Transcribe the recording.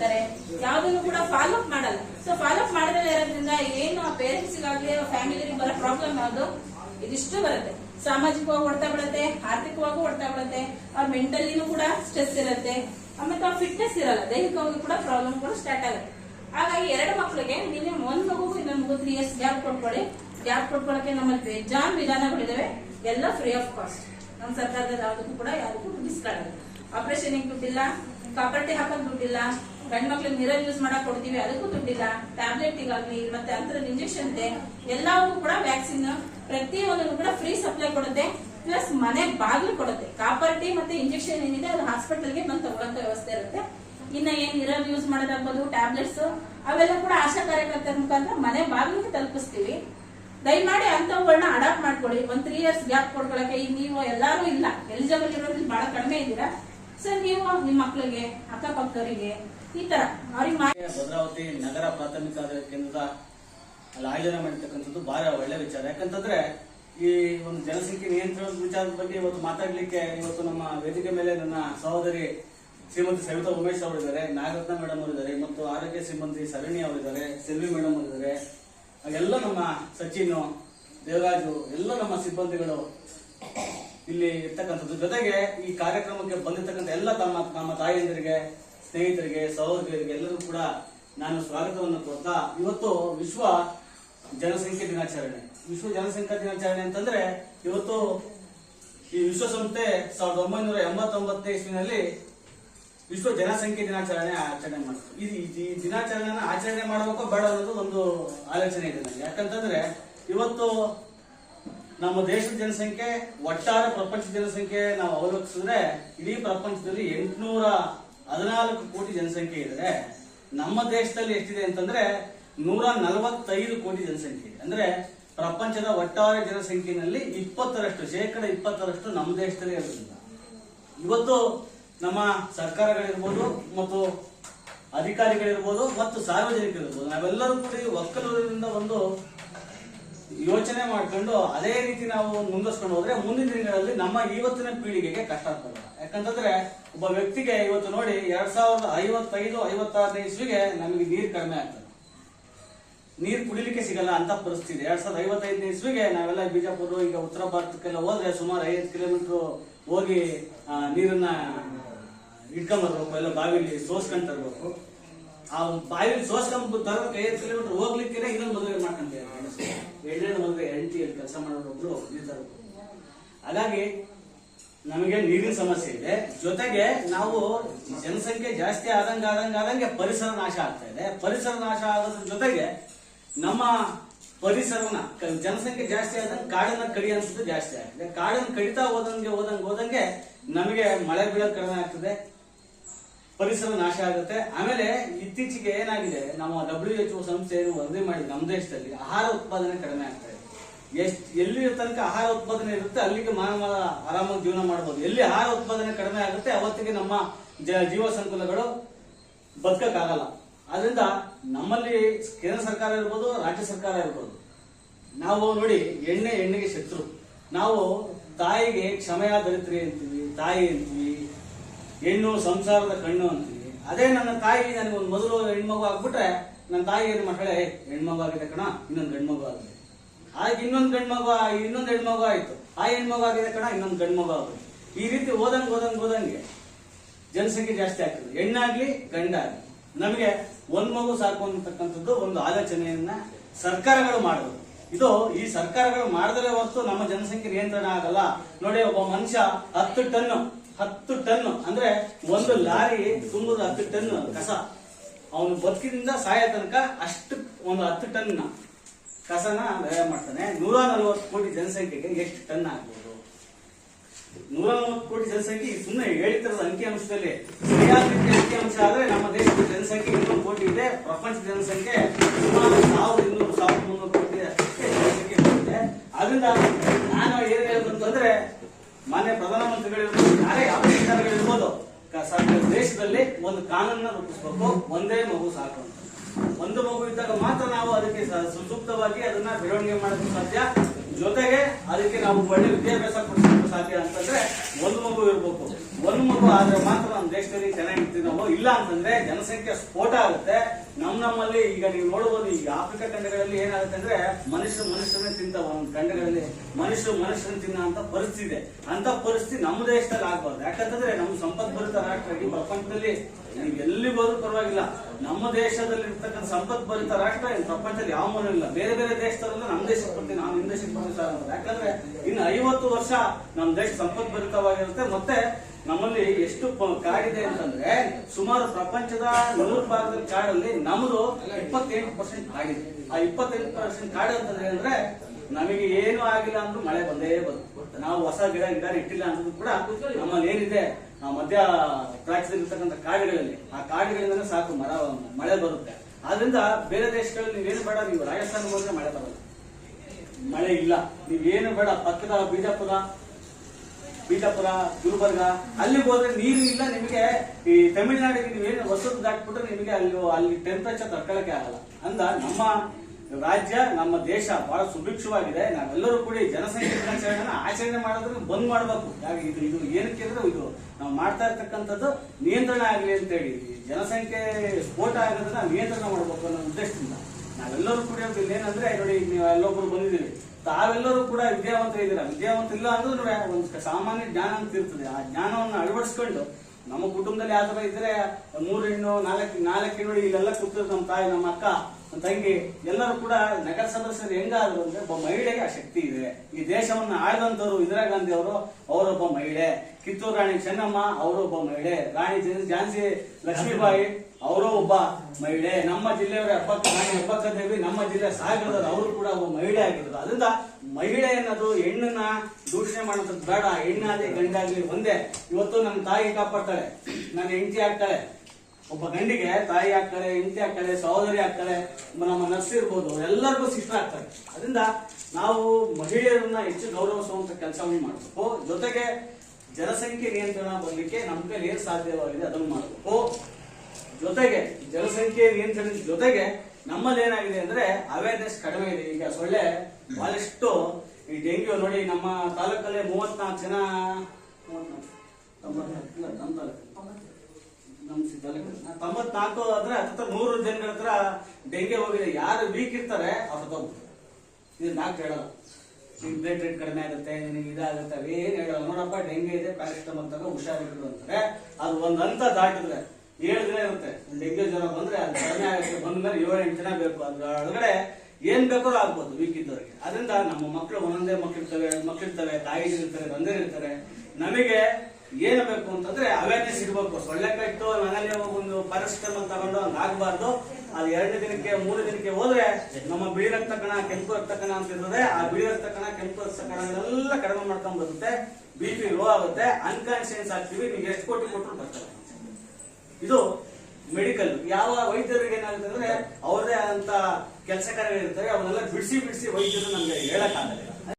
ಹೇಳ್ತಾರೆ. ಯಾವ್ದನ್ನು ಕೂಡ ಫಾಲೋ ಅಪ್ ಮಾಡಲ್ಲ. ಸೊ ಫಾಲೋ ಅಪ್ ಮಾಡದಲ್ಲೇ ಇರೋದ್ರಿಂದ ಏನು ಆ ಪೇರೆಂಟ್ಸ್ ಗಾಗ್ಲಿ ಫ್ಯಾಮಿಲಿ ಬರೋ ಪ್ರಾಬ್ಲಮ್ ಯಾವುದು? ಇದಿಷ್ಟು ಬರುತ್ತೆ. ಸಾಮಾಜಿಕವಾಗಿ ಹೊಡ್ತಾ ಬಿಡುತ್ತೆ ಆರ್ಥಿಕವಾಗೂ ಹೊಡ್ತಾ ಬಿಡುತ್ತೆ ಅವ್ರ ಮೆಂಟಲಿನೂ ಕೂಡ ಸ್ಟ್ರೆಸ್ ಇರುತ್ತೆ, ಆಮೇಲೆ ಅವ್ರ ಫಿಟ್ನೆಸ್ ಇರಲ್ಲ, ದೈಹಿಕವಾಗಿ ಕೂಡ ಪ್ರಾಬ್ಲಮ್ ಕೂಡ ಸ್ಟಾರ್ಟ್ ಆಗುತ್ತೆ. ಹಾಗಾಗಿ ಎರಡು ಮಕ್ಕಳಿಗೆ ಮಿನಿಮಮ್ ಒಂದ್ ಮಗು, ಇನ್ನೊಂದು ಮಗು ತ್ರೀ ಇಯರ್ಸ್ ಗ್ಯಾಪ್ ಕೊಟ್ಕೊಳ್ಳಿ. ಗ್ಯಾಪ್ ಕೊಟ್ಕೊಳ್ಳಕ್ಕೆ ನಮ್ಮಲ್ಲಿ ಬೇಜಾನ್ ವಿಧಾನಗಳಿದಾವೆ ಎಲ್ಲ ಫ್ರೀ ಆಫ್ ಕಾಸ್ಟ್ ನಮ್ಮ ಸರ್ಕಾರದಲ್ಲಿ ಯಾವುದಕ್ಕೂ ಕೂಡ ಯಾವುದಕ್ಕೂ ದುಡ್ಡಿಸ್ಕೊಳ್ಳಲ್ಲ ಆಪರೇಷನ್ ದುಡ್ಡಿಲ್ಲ ಕಾಪರ್ಟಿ ಹಾಕೋದ್ ದುಡ್ಡಿಲ್ಲ ಗಂಡ್ ಮಕ್ಳಿಗೆ ಮಿರರ್ ಯೂಸ್ ಮಾಡಕ್ ಕೊಡ್ತೀವಿ, ಅದಕ್ಕೂ ದುಡ್ಡಿಲ್ಲ. ಟ್ಯಾಬ್ಲೆಟ್ ಆಗ್ಲಿ ಮತ್ತೆ ಅಂತರದ ಇಂಜೆಕ್ಷನ್ ಎಲ್ಲವೂ ಕೂಡ ವ್ಯಾಕ್ಸಿನ್ ಪ್ರತಿಯೊಂದನ್ನು ಕೂಡ ಫ್ರೀ ಸಪ್ಲೈ ಕೊಡುತ್ತೆ ಪ್ಲಸ್ ಮನೆ ಬಾಗಿಲು ಕೊಡುತ್ತೆ. ಕಾಪರ್ಟಿ ಮತ್ತೆ ಇಂಜೆಕ್ಷನ್ ಏನಿದೆ, ಅದು ಹಾಸ್ಪಿಟಲ್ಗೆ ಬಂದು ತಗೊಳಕ ವ್ಯವಸ್ಥೆ ಇರುತ್ತೆ. ಇನ್ನ ಏನ್ ಮಿರರ್ ಯೂಸ್ ಮಾಡೋದಾಗ್ಬೋದು ಟ್ಯಾಬ್ಲೆಟ್ಸ್ ಅವೆಲ್ಲ ಕೂಡ ಆಶಾ ಕಾರ್ಯಕರ್ತರ ಮುಖಾಂತರ ಮನೆ ಬಾಗಿಲಿಗೆ ತಲುಪಿಸ್ತೀವಿ. ದಯಮಾಡಿ ಅಂತವುಗಳನ್ನ ಅಡಾಪ್ಟ್ ಮಾಡ್ಕೊಳ್ಳಿ. ಒಂದ್ ತ್ರೀ ಇಯರ್ಸ್ ಗ್ಯಾಪ್ ಕೊಡ್ಕೊಳಕ್ಕೆ ಈಗ ನೀವು ಎಲ್ಲಾರು ಇಲ್ಲ. ಎಲಿಜಿಬಲ್ ಇರೋದ್ರಲ್ಲಿ ಬಹಳ ಕಡಿಮೆ ಇದ್ದೀರಾ. ಸರ್ ನೀವು ನಿಮ್ಮ ಮಕ್ಳಿಗೆ ಅಕ್ಕಪಕ್ಕದವರಿಗೆ ಈ ತರ ಭದ್ರಾವತಿ ನಗರ ಪ್ರಾಥಮಿಕ ಆರೋಗ್ಯ ಕೇಂದ್ರದ ಅಲ್ಲಿ ಆಯೋಜನೆ ಮಾಡಿರ್ತಕ್ಕಂಥದ್ದು ಬಹಳ ಒಳ್ಳೆ ವಿಚಾರ. ಯಾಕಂತಂದ್ರೆ ಈ ಒಂದು ಜನಸಂಖ್ಯೆ ನಿಯಂತ್ರಣದ ವಿಚಾರದ ಬಗ್ಗೆ ಇವತ್ತು ಮಾತಾಡ್ಲಿಕ್ಕೆ ಇವತ್ತು ನಮ್ಮ ವೇದಿಕೆ ಮೇಲೆ ನನ್ನ ಸಹೋದರಿ ಶ್ರೀಮತಿ ಸವಿತಾ ಉಮೇಶ್ ಅವರಿದ್ದಾರೆ, ನಾಗರತ್ನ ಮೇಡಮ್ ಅವರಿದ್ದಾರೆ, ಮತ್ತು ಆರೋಗ್ಯ ಸಿಬ್ಬಂದಿ ಸರಣಿ ಅವರಿದ್ದಾರೆ, ಸೆಲ್ವಿ ಮೇಡಮ್ ಅವರಿದ್ದಾರೆ, ಎಲ್ಲ ನಮ್ಮ ಸಚಿನ್, ದೇವರಾಜು, ಎಲ್ಲ ನಮ್ಮ ಸಿಬ್ಬಂದಿಗಳು ಇಲ್ಲಿ ಇರ್ತಕ್ಕಂಥದ್ದು. ಜೊತೆಗೆ ಈ ಕಾರ್ಯಕ್ರಮಕ್ಕೆ ಬಂದಿರತಕ್ಕಂಥ ಎಲ್ಲ ತಮ್ಮ ನಮ್ಮ ತಾಯಿಯಂದಿರಿಗೆ ಸ್ನೇಹಿತರಿಗೆ ಸಹೋದರಿಗೆ ಎಲ್ಲರೂ ಕೂಡ ನಾನು ಸ್ವಾಗತವನ್ನು ಕೊಡ್ತಾ ಇವತ್ತು ವಿಶ್ವ ಜನಸಂಖ್ಯೆ ದಿನಾಚರಣೆ. ವಿಶ್ವ ಜನಸಂಖ್ಯಾ ದಿನಾಚರಣೆ ಅಂತಂದ್ರೆ ಇವತ್ತು ಈ ವಿಶ್ವಸಂಸ್ಥೆ ಸಾವಿರದ ಒಂಬೈನೂರ ಎಂಬತ್ತೊಂಬತ್ತನೇ ಇಸ್ವಿನಲ್ಲಿ ವಿಶ್ವ ಜನಸಂಖ್ಯೆ ದಿನಾಚರಣೆ ಆಚರಣೆ ಮಾಡಿತು ಇದು ಈ ದಿನಾಚರಣೆನ ಆಚರಣೆ ಮಾಡಬೇಕು ಬೇಡ ಅನ್ನೋದು ಒಂದು ಆಲೋಚನೆ ಇದೆ ನನಗೆ. ಯಾಕಂತಂದ್ರೆ ಇವತ್ತು ನಮ್ಮ ದೇಶದ ಜನಸಂಖ್ಯೆ, ಒಟ್ಟಾರೆ ಪ್ರಪಂಚ ಜನಸಂಖ್ಯೆ ನಾವು ಅವಲೋಕಿಸಿದ್ರೆ ಇಡೀ ಪ್ರಪಂಚದಲ್ಲಿ ಎಂಟುನೂರ ಹದಿನಾಲ್ಕು ಕೋಟಿ ಜನಸಂಖ್ಯೆ ಇದೆ ನಮ್ಮ ದೇಶದಲ್ಲಿ ಎಷ್ಟಿದೆ ಅಂತಂದ್ರೆ ನೂರ ನಲವತ್ತೈದು ಕೋಟಿ ಜನಸಂಖ್ಯೆ ಇದೆ. ಅಂದ್ರೆ ಪ್ರಪಂಚದ ಒಟ್ಟಾರೆ ಜನಸಂಖ್ಯೆಯಲ್ಲಿ ಇಪ್ಪತ್ತರಷ್ಟು, ಶೇಕಡ ಇಪ್ಪತ್ತರಷ್ಟು ನಮ್ಮ ದೇಶದಲ್ಲಿ ಇರೋದ್ರಿಂದ ಇವತ್ತು ನಮ್ಮ ಸರ್ಕಾರಗಳಿರ್ಬೋದು ಮತ್ತು ಅಧಿಕಾರಿಗಳಿರ್ಬೋದು ಮತ್ತು ಸಾರ್ವಜನಿಕರಿರ್ಬೋದು, ನಾವೆಲ್ಲರೂ ಕೂಡ ಒಕ್ಕಲೂರಿನಿಂದ ಒಂದು ಯೋಚನೆ ಮಾಡಿಕೊಂಡು ಅದೇ ರೀತಿ ನಾವು ಮುಂದಸ್ಕೊಂಡು ಹೋದ್ರೆ ಮುಂದಿನ ದಿನಗಳಲ್ಲಿ ನಮ್ಮ ಇವತ್ತಿನ ಪೀಳಿಗೆಗೆ ಕಷ್ಟ ಆಗ್ತದೆ. ಯಾಕಂತಂದ್ರೆ ಒಬ್ಬ ವ್ಯಕ್ತಿಗೆ ಇವತ್ತು ನೋಡಿ ಎರಡ್ ಸಾವಿರದ ಐವತ್ತೈದು ಐವತ್ತಾರನೇ ಇಸ್ವಿಗೆ ನಮಗೆ ನೀರು ಕಡಿಮೆ ಆಗ್ತದೆ ನೀರು ಕುಡಿಲಿಕ್ಕೆ ಸಿಗಲ್ಲ ಅಂತ ಪರಿಸ್ಥಿತಿ ಎರಡ್ ಸಾವಿರದ ಐವತ್ತೈದನೇ ಇಸ್ವಿಗೆ ನಾವೆಲ್ಲ ಬಿಜಾಪುರ ಈಗ ಉತ್ತರ ಭಾರತಕ್ಕೆಲ್ಲ ಹೋದ್ರೆ ಸುಮಾರು ಐವತ್ತು ಕಿಲೋಮೀಟರ್ ಹೋಗಿ ನೀರನ್ನ ಇಟ್ಕೊಂಬರ್ಬೇಕು ಎಲ್ಲ ಬಾವಿಲಿ ಸೋಸ್ಕೊಂಡ್ ತರ್ಬೇಕು ಆ ಬಾವಿಲಿ ಸೋಸ್ಕೊಂಡ್ ತರಬೇಕು ಐದು ಕಿಲೋಮೀಟರ್ ಹೋಗ್ಲಿಕ್ಕೆ ಇನ್ನೊಂದು ಮದುವೆ ಮಾಡ್ಕೊಂತೀವಿ ಎರಡನೇ ಮದುವೆ ಹೆಂಡತಿಯಲ್ಲಿ ಕೆಲಸ ನೀರು ತರಬೇಕು ಹಾಗಾಗಿ ನಮಗೆ ನೀರಿನ ಸಮಸ್ಯೆ ಇದೆ. ಜೊತೆಗೆ ನಾವು ಜನಸಂಖ್ಯೆ ಜಾಸ್ತಿ ಆದಂಗ ಆದಂಗ ಆದಂಗೆ ಪರಿಸರ ನಾಶ ಆಗ್ತಾ ಇದೆ. ಪರಿಸರ ನಾಶ ಆಗೋದ್ರ ಜೊತೆಗೆ ನಮ್ಮ ಪರಿಸರನ ಜನಸಂಖ್ಯೆ ಜಾಸ್ತಿ ಆದಂಗೆ ಕಾಡನ್ನ ಕಡಿಯೋಂಥದ್ದು ಜಾಸ್ತಿ ಆಗ್ತದೆ. ಕಾಡನ್ನ ಕಡಿತಾ ಹೋದಂಗೆ ಹೋದಂಗೆ ಹೋದಂಗೆ ನಮಗೆ ಮಳೆ ಬೀಳೋದು ಕಡಿಮೆ ಆಗ್ತದೆ. ಪರಿಸರ ನಾಶ ಆಗುತ್ತೆ. ಆಮೇಲೆ ಇತ್ತೀಚೆಗೆ ಏನಾಗಿದೆ, ನಮ್ಮ ಡಬ್ಲ್ಯೂ ಎಚ್ ಸಂಸ್ಥೆ ಏನು ವರದಿ ಮಾಡಿ ನಮ್ಮ ದೇಶದಲ್ಲಿ. ಆಹಾರ ಉತ್ಪಾದನೆ ಕಡಿಮೆ ಆಗ್ತಾ ಇದೆ ಎಷ್ಟ್ ಎಲ್ಲಿ ತನಕ ಆಹಾರ ಉತ್ಪಾದನೆ ಇರುತ್ತೆ, ಅಲ್ಲಿಗೆ ಮಾನವ ಆರಾಮಾಗಿ ಜೀವನ ಮಾಡಬಹುದು ಎಲ್ಲಿ ಆಹಾರ ಉತ್ಪಾದನೆ ಕಡಿಮೆ ಆಗುತ್ತೆ, ಅವತ್ತಿಗೆ ನಮ್ಮ ಜೀವ ಸಂಕುಲಗಳು ಬದುಕಕ್ಕಾಗಲ್ಲ. ಆದ್ರಿಂದ ನಮ್ಮಲ್ಲಿ ಕೇಂದ್ರ ಸರ್ಕಾರ ಇರ್ಬೋದು, ರಾಜ್ಯ ಸರ್ಕಾರ ಇರ್ಬೋದು, ನಾವು ನೋಡಿ ಎಣ್ಣೆ ಎಣ್ಣೆಗೆ ಶತ್ರು. ನಾವು ತಾಯಿಗೆ ಕ್ಷಮೆಯ ದರಿದ್ರಿ ಅಂತೀವಿ, ತಾಯಿ ಅಂತೀವಿ, ಹೆಣ್ಣು ಸಂಸಾರದ ಕಣ್ಣು ಅಂತೀವಿ. ಅದೇ ನನ್ನ ತಾಯಿ ನನಗೆ ಒಂದು ಮೊದಲು ಹೆಣ್ಮಗು ಆಗ್ಬಿಟ್ರೆ, ನನ್ನ ತಾಯಿ ಏನು ಮಾಡ್ತಾಳೆ ಹೆಣ್ಮಗು ಆಗಿದೆ ಕಣ, ಇನ್ನೊಂದು ಗಂಡ್ಮಗು ಆಗಿದೆ. ಆಗ ಇನ್ನೊಂದು ಗಂಡ್ಮಗು ಆ- ಇನ್ನೊಂದು ಹೆಣ್ಮಗು ಆಯ್ತು. ಆ ಹೆಣ್ಮಗು ಆಗಿದೆ ಕಣ ಇನ್ನೊಂದು ಗಂಡ್ಮಗು ಆಗುತ್ತೆ ಈ ರೀತಿ ಓದಂಗ್ ಓದಂಗ್ ಓದಂಗೆ ಜನಸಂಖ್ಯೆ ಜಾಸ್ತಿ ಆಗ್ತದೆ. ಹೆಣ್ಣಾಗ್ಲಿ ಗಂಡಾಗ್ಲಿ. ನಮಗೆ ಒಂದ್ ಮಗು ಸಾಕು ಅಂತಕ್ಕಂಥದ್ದು ಒಂದು ಆಲೋಚನೆಯನ್ನ ಸರ್ಕಾರಗಳು ಮಾಡಬೇಕು ಇದು ಈ ಸರ್ಕಾರಗಳು ಮಾಡಿದ್ರೆ ಹೊರತು ನಮ್ಮ ಜನಸಂಖ್ಯೆ ನಿಯಂತ್ರಣ ಆಗಲ್ಲ. ನೋಡಿ, ಒಬ್ಬ ಮನುಷ್ಯ ಹತ್ತು ಟನ್ ಹತ್ತು ಟನ್ ಅಂದ್ರೆ ಒಂದು ಲಾರಿ ತುಂಬುದು ಹತ್ತು ಟನ್ ಕಸ. ಅವನು ಬದುಕಿನಿಂದ ಸಾಯ ತನಕ ಅಷ್ಟು, ಒಂದು ಹತ್ತು ಟನ್ ಕಸನ ವ್ಯಯ ಮಾಡ್ತಾನೆ. ನೂರ ನಲವತ್ತು ಕೋಟಿ ಜನಸಂಖ್ಯೆಗೆ ಎಷ್ಟು ಟನ್ ಆಗ್ಬೋದು? ನೂರ ನಲವತ್ತು ಕೋಟಿ ಜನಸಂಖ್ಯೆ ಸುಮ್ಮನೆ ಹೇಳ್ತಿರೋದು ಅಂಕಿಅಂಶದಲ್ಲಿ ಸರಿಯಾದ ರೀತಿಯ ಅಂಕಿಅಂಶ ಆದ್ರೆ ನಮ್ಮ ದೇಶದ ಜನಸಂಖ್ಯೆ ಇನ್ನೂರು ಕೋಟಿ ಇದೆ, ಪ್ರಪಂಚದ ಜನಸಂಖ್ಯೆ ಸುಮಾರು ಸಾವಿರದ ಇನ್ನೂರು ಸಾವಿರದ ಮುನ್ನೂರು ಕೋಟಿ ಜನಸಂಖ್ಯೆ ಇದೆ ಅದರಿಂದ ನಾನು ಏನ್ ಹೇಳ್ಬೇಕಂತಂದ್ರೆ, ಮಾನ್ಯ ಪ್ರಧಾನಮಂತ್ರಿಗಳಿರ್ಬೋದು, ಯಾರೇ ಯಾವ ಸರ್ಕಾರಗಳಿರ್ಬೋದು ದೇಶದಲ್ಲಿ ಒಂದು ಕಾನೂನನ್ನ ರೂಪಿಸಬೇಕು, ಒಂದೇ ಮಗು ಸಾಕು ಅಂತ. ಒಂದು ಮಗು ಇದ್ದಾಗ ಮಾತ್ರ ನಾವು ಅದಕ್ಕೆ ಸ- ಸುಸೂಕ್ತವಾಗಿ ಅದನ್ನ ಬೆಳವಣಿಗೆ ಮಾಡೋದಕ್ಕೆ ಸಾಧ್ಯ. ಜೊತೆಗೆ ಅದಕ್ಕೆ ನಾವು ಒಳ್ಳೆ ವಿದ್ಯಾಭ್ಯಾಸ ಕೊಡಿಸೋದಕ್ಕೆ ಸಾಧ್ಯ ಅಂತಂದ್ರೆ ಒಂದು ಮಗು ಇರ್ಬೇಕು. ಒಂದು ಮಗು ಆದ್ರೆ ಮಾತ್ರ ನಮ್ಮ ದೇಶದಲ್ಲಿ ಚೆನ್ನಾಗಿರ್ತೀವಿ ನಾವು ಇಲ್ಲ ಅಂತಂದ್ರೆ ಜನಸಂಖ್ಯೆ ಸ್ಫೋಟ ಆಗುತ್ತೆ. ನಮ್ ನಮ್ಮಲ್ಲಿ ಈಗ ನೀವು ನೋಡಬಹುದು ಈಗ ಆಫ್ರಿಕಾ ಖಂಡಗಳಲ್ಲಿ ಏನಾಗುತ್ತೆ ಅಂದ್ರೆ ಮನುಷ್ಯರು ಮನುಷ್ಯರನ್ನೇ ತಿಂತ ಒಂದು ಖಂಡಗಳಲ್ಲಿ ಮನುಷ್ಯರು ಮನುಷ್ಯರನ್ನ ತಿನ್ನ ಅಂತ ಪರಿಸ್ಥಿತಿ ಇದೆ. ಅಂತ ಪರಿಸ್ಥಿತಿ ನಮ್ಮ ದೇಶದಲ್ಲಿ ಆಗ್ಬಾರ್ದು. ಯಾಕಂತಂದ್ರೆ ನಮ್ಮ ಸಂಪದ್ಭರಿತ ರಾಷ್ಟ್ರ ಈ ಪ್ರಪಂಚದಲ್ಲಿ ಎಲ್ಲಿ ಬರೋದು ಪರವಾಗಿಲ್ಲ. ನಮ್ಮ ದೇಶದಲ್ಲಿ ಇರ್ತಕ್ಕಂಥ ಸಂಪದ್ಭರಿತ ರಾಷ್ಟ್ರ ಪ್ರಪಂಚದಲ್ಲಿ ಯಾವ ಮೂಲ ಇಲ್ಲ. ಬೇರೆ ಬೇರೆ ದೇಶದಲ್ಲ ನಮ್ಮ ದೇಶಕ್ಕೆ ಬರ್ತೀನಿ ನಾವು ನಿಮ್ಮ ದೇಶಕ್ಕೆ ಯಾಕಂದ್ರೆ ಇನ್ನು ಐವತ್ತು ವರ್ಷ ನಮ್ಮ ದೇಶ ಸಂಪದ್ಭರಿತವಾಗಿರುತ್ತೆ ಮತ್ತೆ ನಮ್ಮಲ್ಲಿ ಎಷ್ಟು ಕಾಡಿದೆ ಅಂತಂದ್ರೆ ಸುಮಾರು ಪ್ರಪಂಚದ ನೂರು ಭಾಗದ ಕಾಡಲ್ಲಿ ನಮ್ದು ಇಪ್ಪತ್ತೆಂಟು ಪರ್ಸೆಂಟ್ ಆಗಿದೆ. ಆ ಇಪ್ಪತ್ತೆಂಟು ಪರ್ಸೆಂಟ್ ಕಾಡು ಅಂತಂದ್ರೆ ಅಂದ್ರೆ ನಮಗೆ ಏನು ಆಗಿಲ್ಲ ಅಂದ್ರೂ ಮಳೆ ಬಂದೇ ಬರುತ್ತೆ. ನಾವು ಹೊಸ ಗಿಡ ಗಿಡ ಇಟ್ಟಿಲ್ಲ ಅನ್ನೋದು ಕೂಡ ನಮ್ಮಲ್ಲಿ ಏನಿದೆ, ಆ ಮಧ್ಯ ಪ್ರಾಚ್ಯದಲ್ಲಿರ್ತಕ್ಕಂಥ ಕಾಡುಗಳಲ್ಲಿ, ಆ ಕಾಡುಗಳಿಂದ ಸಾಕು ಮರ, ಮಳೆ ಬರುತ್ತೆ. ಆದ್ರಿಂದ ಬೇರೆ ದೇಶಗಳಲ್ಲಿ ನೀವೇನು ಬೇಡ, ನೀವು ರಾಜಸ್ಥಾನ ಹೋದ್ರೆ ಮಳೆ ಬರಲ್ಲ. ಮಳೆ ಇಲ್ಲ. ನೀವೇನು ಬೇಡ, ಪಕ್ಕದ ಬಿಜಾಪುರ ಬಿಜಾಪುರ ಗುಲ್ಬರ್ಗ ಅಲ್ಲಿಗೆ ಹೋದ್ರೆ ನೀರು ಇಲ್ಲ ನಿಮಗೆ. ಈ ತಮಿಳುನಾಡಿಗೆ ಏನು ಹೊಸದು ದಾಟ್ಬಿಟ್ರೆ ನಿಮಗೆ ಅಲ್ಲಿ ಅಲ್ಲಿ ಟೆಂಪರೇಚರ್ ತಡ್ಕೊಳಕ್ಕೆ ಆಗಲ್ಲ. ಅಂದ ನಮ್ಮ ರಾಜ್ಯ, ನಮ್ಮ ದೇಶ ಬಹಳ ಸುಭಿಕ್ಷವಾಗಿದೆ. ನಾವೆಲ್ಲರೂ ಕೂಡಿ ಜನಸಂಖ್ಯೆ ದಿನಾಚರಣೆನ ಆಚರಣೆ ಮಾಡೋದನ್ನ ಬಂದ್ ಮಾಡಬೇಕು. ಯಾಕೆ ಇದು ಇದು ಏನಕ್ಕೆ ಅಂದ್ರೆ ಇದು ನಾವು ಮಾಡ್ತಾ ಇರ್ತಕ್ಕಂಥದ್ದು ನಿಯಂತ್ರಣ ಆಗಲಿ ಅಂತೇಳಿ ಜನಸಂಖ್ಯೆ ಸ್ಫೋಟ ಆಗೋದನ್ನ ನಿಯಂತ್ರಣ ಮಾಡಬೇಕು ಅನ್ನೋ ಉದ್ದೇಶದಿಂದ. ನಾವೆಲ್ಲರೂ ಕೂಡ ಏನಂದ್ರೆ ನೋಡಿ, ನೀವು ಎಲ್ಲೊಬ್ರು ಬಂದಿದ್ದೀವಿ ತಾವೆಲ್ಲರೂ ಕೂಡ ವಿದ್ಯಾವಂತರಿದ್ದೀರಾ ವಿದ್ಯಾವಂತ ಇಲ್ಲ ಅಂದ್ರೆ ಒಂದು ಸಾಮಾನ್ಯ ಜ್ಞಾನ ಅಂತ ಇರ್ತದೆ. ಆ ಜ್ಞಾನವನ್ನು ಅಳವಡಿಸ್ಕೊಂಡು ನಮ್ಮ ಕುಟುಂಬದಲ್ಲಿ ಯಾವ ತರ ಇದ್ರೆ ಮೂರು ಹೆಣ್ಣು, ನಾಲ್ಕು ನಾಲ್ಕು ಹೆಣ್ಣು, ಇಲ್ಲೆಲ್ಲ ಕೂತಿದ್ರು ನಮ್ಮ ತಾಯಿ, ನಮ್ಮ ಅಕ್ಕ, ನಮ್ಮ ತಂಗಿ, ಎಲ್ಲರೂ ಕೂಡ ನಗರ ಸದಸ್ಯರು ಹೆಂಗಾದ್ರು ಅಂದ್ರೆ ಒಬ್ಬ ಮಹಿಳೆಗೆ ಆ ಶಕ್ತಿ ಇದೆ. ಈ ದೇಶವನ್ನು ಆಳಿದಂತವರು ಇಂದಿರಾ ಗಾಂಧಿ ಅವರು ಅವರೊಬ್ಬ ಮಹಿಳೆ. ಕಿತ್ತೂರು ರಾಣಿ ಚೆನ್ನಮ್ಮ ಅವರೊಬ್ಬ ಮಹಿಳೆ. ರಾಣಿ ಝಾನ್ಸಿ ಲಕ್ಷ್ಮೀಬಾಯಿ ಅವರು ಒಬ್ಬ ಮಹಿಳೆ, ನಮ್ಮ ಜಿಲ್ಲೆಯವರ ಎಪ್ಪತ್ತು ಹೆಬ್ಬಕ್ಕ ದೇವಿ, ನಮ್ಮ ಜಿಲ್ಲೆ ಸಾಗರದಲ್ಲಿ ಅವರು ಕೂಡ ಒಬ್ಬ ಮಹಿಳೆ ಆಗಿರೋದು. ಅದರಿಂದ ಮಹಿಳೆ ಅನ್ನೋದು ಹೆಣ್ಣನ್ನ ದೂಷಣೆ ಮಾಡೋದು ಬೇಡ. ಹೆಣ್ಣಾಗಲಿ, ಗಂಡಾಗಲಿ ಒಂದೇ. ಇವತ್ತು ನನ್ನ ತಾಯಿ ಕಾಪಾಡ್ತಾಳೆ, ನನ್ನ ಹೆಂಡತಿ ಆಗ್ತಾಳೆ, ಒಬ್ಬ ಗಂಡಿಗೆ ತಾಯಿ ಆಗ್ತಾಳೆ, ಹೆಂಡತಿ ಆಗ್ತಾಳೆ, ಸಹೋದರಿ ಆಗ್ತಾಳೆ, ನಮ್ಮ ನರ್ಸ್ ಇರ್ಬೋದು, ಎಲ್ಲರಿಗೂ ಸಿಸ್ಟರ್ ಆಗ್ತಾರೆ. ಅದರಿಂದ ನಾವು ಮಹಿಳೆಯರನ್ನ ಹೆಚ್ಚು ಗೌರವಿಸುವಂತ ಕೆಲಸವನ್ನು ಮಾಡಬೇಕು. ಜೊತೆಗೆ ಜನಸಂಖ್ಯೆ ನಿಯಂತ್ರಣ ಬರಲಿಕ್ಕೆ ನಮ್ಮ ಕೈಲಿ ಏನು ಸಾಧ್ಯವಾಗಿದೆ ಅದನ್ನು ಮಾಡಬೇಕು. ಜೊತೆಗೆ ಜನಸಂಖ್ಯೆ ನಿಯಂತ್ರಣದ ಜೊತೆಗೆ ನಮ್ಮಲ್ಲಿ ಏನಾಗಿದೆ ಅಂದ್ರೆ ಅವೇರ್ನೆಸ್ ಕಡಿಮೆ ಇದೆ. ಈಗ ಸೊಳ್ಳೆ ಬಹಳಷ್ಟು ಈ ಡೆಂಗ್ಯೂ ನೋಡಿ ನಮ್ಮ ತಾಲೂಕಲ್ಲೇ ಮೂವತ್ನಾಲ್ಕು ಜನ ತೊಂಬತ್ನಾಲ್ಕು, ಅಂದ್ರೆ ಹತ್ರ ನೂರು ಜನಗಳ ಹತ್ರ ಡೆಂಗ್ಯೂ ಹೋಗಿದೆ. ಯಾರು ವೀಕ್ ಇರ್ತಾರೆ ಅವ್ರ ತಗೊಂಡು ಇದು ಡಾಕ್ಟರ್ ಹೇಳಲ್ಲ ನಿಮ್ ರೇಟ್ ಕಡಿಮೆ ಆಗುತ್ತೆ ನಿನಗೆ ಇದಾಗುತ್ತೆ ಏನು ಹೇಳಲ್ಲ. ನೋಡಪ್ಪ ಡೆಂಗ್ಯೂ ಇದೆ ಪ್ಯಾರಿಸ್ಟಮಲ್ ತಗೋ ಹುಷಾರಿಟ್ಟು ಅಂತಾರೆ. ಅದು ಒಂದ್ ಹಂತ ದಾಟಿದ್ರೆ ಏಳು ದಿನ ಇರುತ್ತೆ ಡೆಂಗ್ಯೂ ಜ್ವರ ಬಂದ್ರೆ ಅದು ಕಡಿಮೆ ಆಗುತ್ತೆ ಬಂದ್ಮೇಲೆ ಏಳು, ಎಂಟು ದಿನ ಬೇಕು. ಅದ್ರ ಒಳಗಡೆ ಏನ್ ಬೇಕಾದ್ರೂ ಆಗ್ಬೋದು ವೀಕ್ ಇದ್ದವರಿಗೆ. ಅದರಿಂದ ನಮ್ಮ ಮಕ್ಕಳು ಒಂದೊಂದೇ ಮಕ್ಕಳಿರ್ತವೆ ಮಕ್ಕಳಿರ್ತವೆ ತಾಯಿ ಇರ್ತಾರೆ ತಂದೆ ಇರ್ತಾರೆ ನಮಗೆ ಏನು ಬೇಕು ಅಂತಂದ್ರೆ ಅವೇರ್ನೆಸ್ ಇರ್ಬೇಕು ಸೊಳ್ಳೆ ಕಟ್ಟು ಮನೇಲಿ ಒಂದು ಪ್ಯಾರಾಸಿಟಮಾಲ್ ತಗೊಂಡು ಹಂಗ ಆಗ್ಬಾರ್ದು ಅದು ಎರಡು ದಿನಕ್ಕೆ, ಮೂರು ದಿನಕ್ಕೆ ಹೋದ್ರೆ ನಮ್ಮ ಬಿಳಿ ರಕ್ತ ಕಣ, ಕೆಂಪು ರಕ್ತ ಕಣ ಅಂತ ಇರ್ತದೆ. ಆ ಬಿಳಿ ರಕ್ತ ಕಣ, ಕೆಂಪು ರಕ್ತ ಕಣ ಎಲ್ಲ ಕಡಿಮೆ ಮಾಡ್ಕೊಂಡ್ ಬರುತ್ತೆ. ಬಿ ಪಿ ಲೋ ಆಗುತ್ತೆ. ಅನ್ಕಾನ್ಶಿಯನ್ಸ್ ಆಗ್ತೀವಿ ನೀವು ಎಷ್ಟು ಕೋಟಿ ಕೊಟ್ಟರು ಬರ್ತಾರೆ. ಇದು ಮೆಡಿಕಲ್. ಯಾವ ವೈದ್ಯರಿಗೆ ಏನಾಗುತ್ತೆ ಅಂದ್ರೆ ಅವ್ರದೇ ಆದಂತ ಕೆಲಸ ಕಾರ್ಯಗಳಿರ್ತವೆ ಅವನ್ನೆಲ್ಲ ಬಿಡಿಸಿ ಬಿಡಿಸಿ ವೈದ್ಯರು ನಮ್ಗೆ ಹೇಳಕ್ಕಾಗಲ್ಲ.